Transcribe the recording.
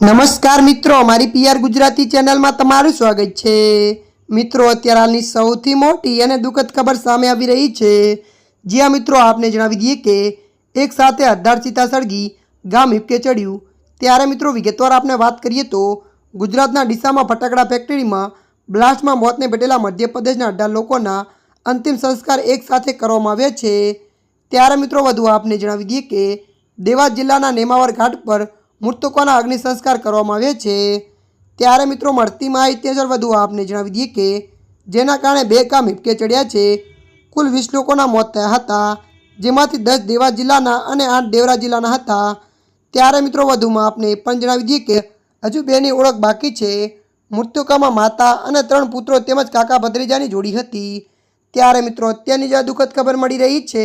નમસ્કાર મિત્રો મારી પીઆર ગુજરાતી ચેનલમાં તમારું સ્વાગત છે. મિત્રો, અત્યારે હાલની સૌથી મોટી અને દુઃખદ ખબર સામે આવી રહી છે. જ્યાં મિત્રો, આપને જણાવી દઈએ કે એક સાથે અઢાર સીતા સળગી ગામ હિપકે ચડ્યું. ત્યારે મિત્રો, વિગતવાર આપણે વાત કરીએ તો ગુજરાતના ડીસામાં ફટાકડા ફેક્ટરીમાં બ્લાસ્ટમાં મોતને ભેટેલા મધ્યપ્રદેશના અઢાર લોકોના અંતિમ સંસ્કાર એક સાથે કરવામાં આવ્યા છે. ત્યારે મિત્રો, વધુ આપને જણાવી દઈએ કે દેવાસ જિલ્લાના નેમાવર ઘાટ પર મૃતકોના અગ્નિ સંસ્કાર કરવામાં આવ્યા છે. ત્યારે મિત્રો મળતી માહિતી અનુસાર વધુ આપને જણાવી દઈએ કે જેના કારણે બે કામ હિપકે ચડ્યા છે. કુલ વીસ લોકોના મોત થયા હતા. જેમાંથી દસ દેવા જિલ્લાના અને આઠ દેવરા જિલ્લાના હતા. ત્યારે મિત્રો વધુમાં આપને પણ જણાવી દઈએ કે હજુ બેની ઓળખ બાકી છે. મૃતકોમાં માતા અને ત્રણ પુત્રો તેમજ કાકા ભત્રીજાની જોડી હતી. ત્યારે મિત્રો અત્યારની જ દુઃખદ ખબર મળી રહી છે.